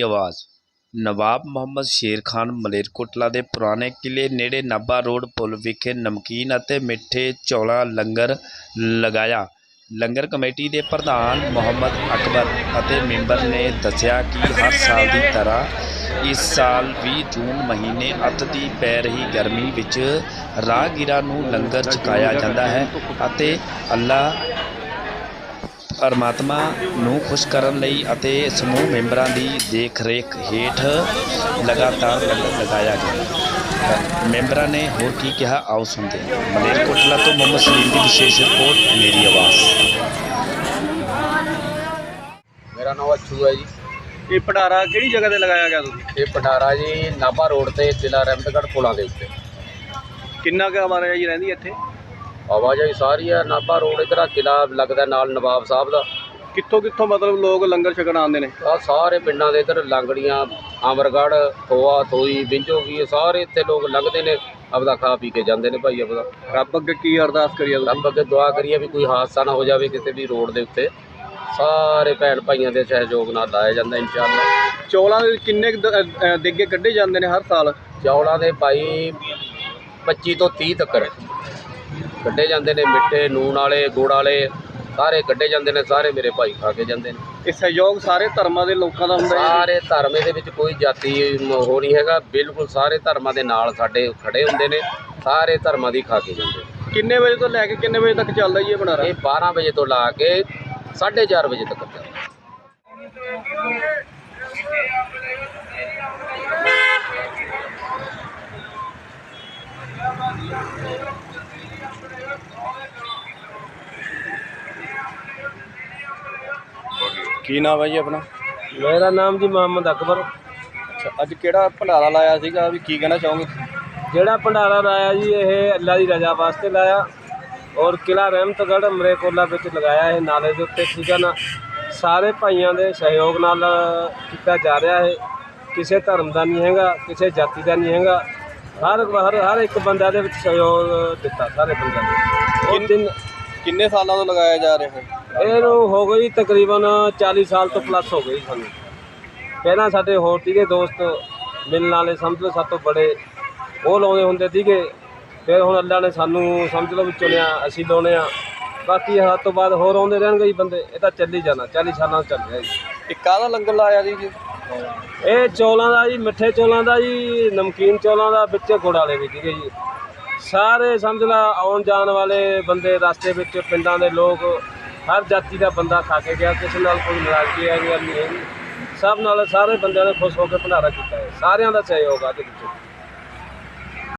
ਦੀ ਆਵਾਜ਼। ਨਵਾਬ ਮੁਹੰਮਦ ਸ਼ੇਰ ਖਾਨ ਮਲੇਰਕੋਟਲਾ ਦੇ ਪੁਰਾਣੇ ਕਿਲੇ ਨੇੜੇ ਨਾਭਾ ਰੋਡ ਪੁਲ ਵਿਖੇ ਨਮਕੀਨ ਅਤੇ ਮਿੱਠੇ ਚੌਲਾਂ ਲੰਗਰ ਲਗਾਇਆ। ਲੰਗਰ ਕਮੇਟੀ ਦੇ ਪ੍ਰਧਾਨ ਮੁਹੰਮਦ ਅਕਬਰ ਅਤੇ ਮੈਂਬਰ ਨੇ ਦੱਸਿਆ ਕਿ ਹਰ ਸਾਲ ਦੀ ਤਰ੍ਹਾਂ ਇਸ ਸਾਲ 20 ਜੂਨ ਮਹੀਨੇ ਅੱਤ ਦੀ ਪੈ ਰਹੀ ਗਰਮੀ ਵਿੱਚ ਰਾਹਗੀਰਾਂ ਨੂੰ ਲੰਗਰ ਛਕਾਇਆ ਜਾਂਦਾ ਹੈ ਅਤੇ ਅੱਲਾਹ ਪਰਮਾਤਮਾ ਨੂੰ ਖੁਸ਼ ਕਰਨ ਲਈ ਅਤੇ ਸਮੂਹ ਮੈਂਬਰਾਂ ਦੀ ਦੇਖ ਰੇਖ ਹੇਠ ਲਗਾਤਾਰ ਲੰਗਰ ਲਗਾਇਆ ਗਿਆ। ਮੈਂਬਰਾਂ ਨੇ ਹੋਰ ਕੀ ਕਿਹਾ? ਆਓ ਸੁਣਦੇ ਹਾਂ। ਮਲੇਰਕੋਟਲਾ ਤੋਂ ਮੁਹੰਮਦ ਸਲੀਮ ਦੀ ਵਿਸ਼ੇਸ਼ ਰਿਪੋਰਟ ਮੇਰੀ ਆਵਾਜ਼। ਮੇਰਾ ਨਾਮ ਅਛੂ ਹੈ ਜੀ। ਇਹ ਭੰਡਾਰਾ ਕਿਹੜੀ ਜਗ੍ਹਾ ਤੇ ਲਗਾਇਆ ਗਿਆ ਤੁਸੀਂ? ਇਹ ਭੰਡਾਰਾ ਜੀ ਨਾਭਾ ਰੋਡ ਤੇ ਜ਼ਿਲ੍ਹਾ ਰਹਿਮਤਗੜ੍ਹ ਪੁਲਾਂ ਦੇ ਉੱਤੇ। ਕਿੰਨਾ ਕੁ ਆਵਾਜਾਈ ਜੀ ਰਹਿੰਦੀ ਹੈ ਇੱਥੇ? ਆਵਾਜਾਈ ਸਾਰੀ ਆ ਨਾਭਾ ਰੋਡ ਇਧਰ ਕਿਲਾ ਲੱਗਦਾ ਨਾਲ ਨਵਾਬ ਸਾਹਿਬ ਦਾ। ਕਿੱਥੋਂ ਕਿੱਥੋਂ ਮਤਲਬ ਲੋਕ ਲੰਗਰ ਛਕਣ ਆਉਂਦੇ ਨੇ? ਆ ਸਾਰੇ ਪਿੰਡਾਂ ਦੇ ਇਧਰ ਲੰਗੜੀਆਂ ਅਮਰਗੜ੍ਹ ਖੋਆ ਥੋਈ ਬਿੰਜੋ ਕੀ ਇਹ ਸਾਰੇ ਇੱਥੇ ਲੋਕ ਲੰਘਦੇ ਨੇ ਆਪਦਾ ਖਾ ਪੀ ਕੇ ਜਾਂਦੇ ਨੇ ਭਾਈ ਆਪਦਾ। ਰੱਬ ਅੱਗੇ ਕੀ ਅਰਦਾਸ ਕਰੀਏ ਰੱਬ ਅੱਗੇ ਦੁਆ ਕਰੀਏ ਵੀ ਕੋਈ ਹਾਦਸਾ ਨਾ ਹੋ ਜਾਵੇ ਕਿਸੇ ਵੀ ਰੋਡ ਦੇ ਉੱਤੇ। ਸਾਰੇ ਭੈਣ ਭਾਈਆਂ ਦੇ ਸਹਿਯੋਗ ਨਾਲ ਲਾਇਆ ਜਾਂਦਾ ਇਨਸ਼ਾਅੱਲਾ। ਚੌਲਾਂ ਦੇ ਕਿੰਨੇ ਦਿੱਗੇ ਕੱਢੇ ਜਾਂਦੇ ਨੇ ਹਰ ਸਾਲ? ਚੌਲਾਂ ਦੇ ਭਾਈ 25 ਤੋਂ 30 ਤੱਕ ਕੱਢੇ ਜਾਂਦੇ ਨੇ ਮਿੱਠੇ ਨੂਣ ਵਾਲੇ ਗੁੜ ਵਾਲੇ ਸਾਰੇ ਕੱਢੇ ਜਾਂਦੇ ਨੇ ਸਾਰੇ ਮੇਰੇ ਭਾਈ ਖਾ ਕੇ ਜਾਂਦੇ ਨੇ। ਇਹ ਸਹਿਯੋਗ ਸਾਰੇ ਧਰਮਾਂ ਦੇ ਲੋਕਾਂ ਦਾ ਹੁੰਦਾ ਹੈ ਸਾਰੇ ਧਰਮ ਦੇ ਵਿੱਚ ਕੋਈ ਜਾਤੀ ਉਹ ਨਹੀਂ ਹੈਗਾ ਬਿਲਕੁਲ ਸਾਰੇ ਧਰਮਾਂ ਦੇ ਨਾਲ ਸਾਡੇ ਖੜੇ ਹੁੰਦੇ ਨੇ ਸਾਰੇ ਧਰਮਾਂ ਦੀ ਖਾ ਕੇ ਜਾਂਦੇ ਨੇ। ਕਿੰਨੇ ਵਜੇ ਤੋਂ ਲੈ ਕੇ ਕਿੰਨੇ ਵਜੇ ਤੱਕ ਚੱਲਦਾ ਜੀ ਇਹ ਭੰਡਾਰਾ ਇਹ 12 ਵਜੇ ਤੋਂ ਲਾ ਕੇ 4:30 ਵਜੇ ਤੱਕ ਚੱਲਦਾ। ਕੀ ਨਾਮ ਹੈ ਜੀ ਆਪਣਾ? ਮੇਰਾ ਨਾਮ ਜੀ ਮੁਹੰਮਦ ਅਕਬਰ। ਅੱਛਾ ਅੱਜ ਕਿਹੜਾ ਭੰਡਾਰਾ ਲਾਇਆ ਸੀਗਾ? ਵੀ ਕੀ ਕਹਿਣਾ ਚਾਹੋਗੇ? ਜਿਹੜਾ ਭੰਡਾਰਾ ਲਾਇਆ ਜੀ ਇਹ ਅੱਲਾ ਦੀ ਰਜ਼ਾ ਵਾਸਤੇ ਲਾਇਆ। ਔਰ ਕਿਲਾ ਰਹਿਮਤਗੜ੍ਹ ਮਰੇਕੋਲਾ ਵਿੱਚ ਲਗਾਇਆ ਇਹ ਨਾਲੇ ਦੇ ਉੱਤੇ। ਠੀਕ ਹੈ ਨਾ? ਸਾਰੇ ਭਾਈਆਂ ਦੇ ਸਹਿਯੋਗ ਨਾਲ ਕੀਤਾ ਜਾ ਰਿਹਾ ਹੈ ਕਿਸੇ ਧਰਮ ਦਾ ਨਹੀਂ ਹੈਗਾ ਕਿਸੇ ਜਾਤੀ ਦਾ ਨਹੀਂ ਹੈਗਾ। ਹਰ ਹਰ ਹਰ ਇੱਕ ਬੰਦਾ ਦੇ ਵਿੱਚ ਸਹਿਯੋਗ ਦਿੱਤਾ ਸਾਰੇ ਬੰਦਿਆਂ ਨੇ। ਉਹ ਦਿਨ ਕਿੰਨੇ ਸਾਲਾਂ ਤੋਂ ਲਗਾਇਆ ਜਾ ਰਿਹਾ ਹੈ ਇਹਨੂੰ ਹੋ ਗਈ ਤਕਰੀਬਨ 40 ਸਾਲ ਤੋਂ ਪਲੱਸ ਹੋ ਗਈ ਸਾਨੂੰ। ਪਹਿਲਾਂ ਸਾਡੇ ਹੋਰ ਸੀਗੇ ਦੋਸਤ ਮਿਲਣ ਵਾਲੇ ਸਮਝ ਲਓ ਸਭ ਤੋਂ ਬੜੇ ਉਹ ਲਾਉਂਦੇ ਹੁੰਦੇ ਸੀਗੇ। ਫਿਰ ਹੁਣ ਅੱਲਾ ਨੇ ਸਾਨੂੰ ਸਮਝ ਲਓ ਵੀ ਚੁਣਿਆ ਅਸੀਂ ਲਾਉਣੇ ਆ। ਬਾਕੀ ਹੱਥ ਤੋਂ ਬਾਅਦ ਹੋਰ ਆਉਂਦੇ ਰਹਿਣਗੇ ਜੀ ਬੰਦੇ ਇਹ ਤਾਂ ਚੱਲੀ ਜਾਣਾ 40 ਸਾਲਾਂ ਤੋਂ ਚੱਲ ਰਿਹਾ ਜੀ। ਇਹ ਕਾਹਦਾ ਲੰਗਰ ਲਾਇਆ ਜੀ ਜੀ? ਇਹ ਚੌਲਾਂ ਦਾ ਜੀ ਮਿੱਠੇ ਚੌਲਾਂ ਦਾ ਜੀ ਨਮਕੀਨ ਚੌਲਾਂ ਦਾ ਵਿੱਚ ਗੁੜ ਵਾਲੇ ਵੀ ਸੀਗੇ ਜੀ। ਸਾਰੇ ਸਮਝ ਲਾ ਆਉਣ ਜਾਣ ਵਾਲੇ ਬੰਦੇ ਰਸਤੇ ਵਿੱਚ ਪਿੰਡਾਂ ਦੇ ਲੋਕ ਹਰ ਜਾਤੀ ਦਾ ਬੰਦਾ ਖਾ ਕੇ ਗਿਆ, ਕਿਸੇ ਨਾਲ ਕੋਈ ਨਾਰਾਜ਼ਗੀ ਹੈ ਨਹੀਂ। ਸਭ ਨਾਲ ਸਾਰੇ ਬੰਦਿਆਂ ਨੇ ਖੁਸ਼ ਹੋ ਕੇ ਭੰਡਾਰਾ ਕੀਤਾ ਹੈ। ਸਾਰਿਆਂ ਦਾ ਸਹਿਯੋਗ ਆ ਇਹਦੇ ਵਿੱਚ।